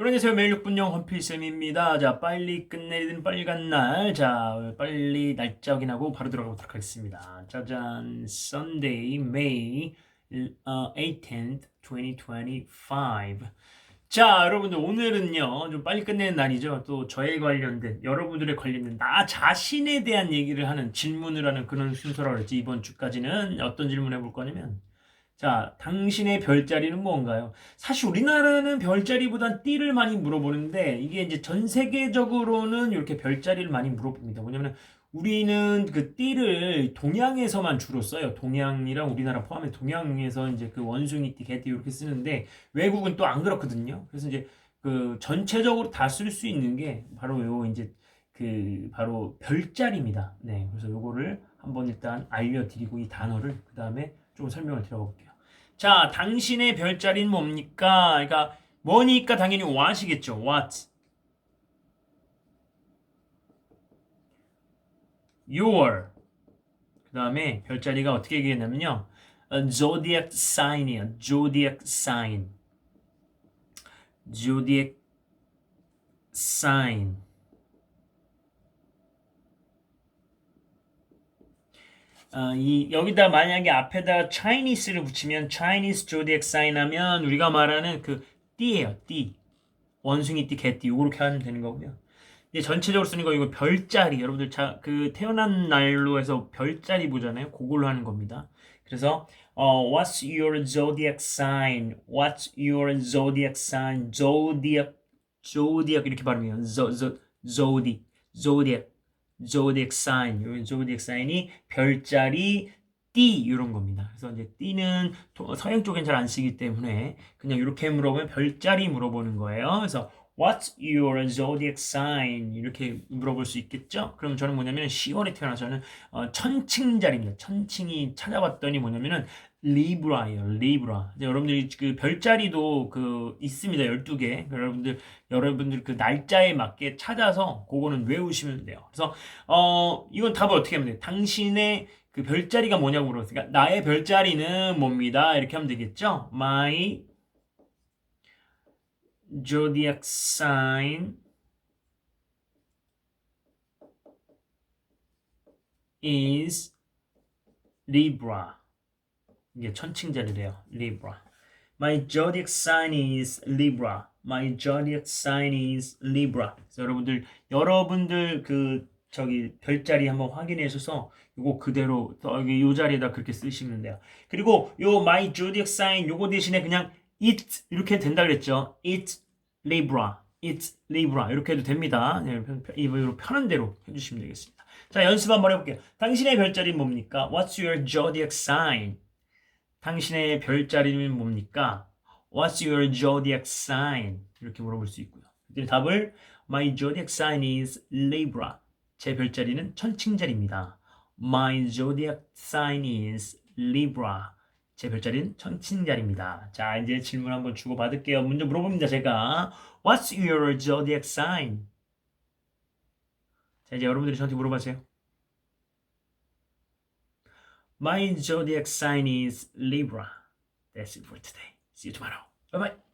안녕하세요. 매일 6분영 헌필쌤입니다. 자, 빨리 끝내는 빨간 날. 자, 빨리 날짜 확인하고 바로 들어가 보도록 하겠습니다. 짜잔. Sunday, May 어, 18th, 2025. 자, 여러분들 오늘은요. 좀 빨리 끝내는 날이죠. 또 저에 관련된 여러분들에 관련된 나 자신에 대한 얘기를 하는 질문을 하는 그런 순서라고 그랬지. 이번 주까지는 어떤 질문 해볼 거냐면 자, 당신의 별자리는 뭔가요? 사실 우리나라는 별자리보단 띠를 많이 물어보는데 이게 이제 전 세계적으로는 이렇게 별자리를 많이 물어봅니다. 뭐냐면 우리는 그 띠를 동양에서만 주로 써요. 동양이랑 우리나라 포함해 동양에서 이제 그 원숭이 띠, 개띠 이렇게 쓰는데 외국은 또 안 그렇거든요. 그래서 이제 그 전체적으로 다 쓸 수 있는 게 바로 요 이제 그 바로 별자리입니다. 네, 그래서 요거를 한번 일단 알려 드리고 이 단어를 그 다음에 좀 설명을 드려 볼게요. 자, 당신의 별자리는 뭡니까? 그러니까 뭐니까 당연히 what이겠죠. what. your. 그 다음에 별자리가 어떻게 얘기했냐면요. a zodiac sign이에요. zodiac sign. zodiac sign. 어, 이 여기다 만약에 앞에다 Chinese를 붙이면 Chinese zodiac sign 하면 우리가 말하는 그 띠예요, 띠. 원숭이 띠, 개띠 요렇게 하면 되는 거고요. 이제 전체적으로 쓰는 거 이거 별자리 여러분들 자, 그 태어난 날로 해서 별자리 보잖아요. 그걸로 하는 겁니다. 그래서 어, what's your zodiac sign? What's your zodiac sign? zodiac zodiac 이렇게 발음해요. zo, zo, zodi zodiac zodiac sign, 요 zodiac sign이 별자리, 띠 이런 겁니다. 그래서 이제 띠는 도- 서양 쪽엔 잘 안 쓰기 때문에 그냥 이렇게 물어보면 별자리 물어보는 거예요. 그래서 What's your zodiac sign? 이렇게 물어볼 수 있겠죠? 그럼 저는 뭐냐면 10월에 태어나서 저는 어, 천칭자리입니다. 천칭이 찾아봤더니 뭐냐면은 리브라예요. 리브라. 여러분들이 그 별자리도 그 있습니다. 12개. 여러분들 여러분들 그 날짜에 맞게 찾아서 그거는 외우시면 돼요. 그래서 어 이건 답을 어떻게 하면 돼요? 당신의 그 별자리가 뭐냐고 물었으니까 나의 별자리는 뭡니다. 이렇게 하면 되겠죠? My zodiac sign is Libra. 이게 천칭자리래요. Libra. My zodiac sign is Libra. My zodiac sign is Libra. 그래서 여러분들 여러분들 그 저기 별자리 한번 확인해 주셔서 요거 그대로 여기 요 자리에다 그렇게 쓰시면 돼요. 그리고 요 my zodiac sign 요거 대신에 그냥 it 이렇게 된다 그랬죠. it Libra. it Libra 이렇게 해도 됩니다. 네, 이거 편한 대로 해 주시면 되겠습니다. 자, 연습 한번 해 볼게요. 당신의 별자리 뭡니까? What's your zodiac sign? 당신의 별자리는 뭡니까? What's your zodiac sign? 이렇게 물어볼 수 있고요. 답을 My zodiac sign is Libra. 제 별자리는 천칭자리입니다. My zodiac sign is Libra. 제 별자리는 천칭자리입니다. 자, 이제 질문 한번 주고 받을게요. 먼저 물어봅니다, 제가. What's your zodiac sign? 자, 이제 여러분들이 저한테 물어봐세요. My zodiac sign is Libra. That's it for today. See you tomorrow. Bye bye.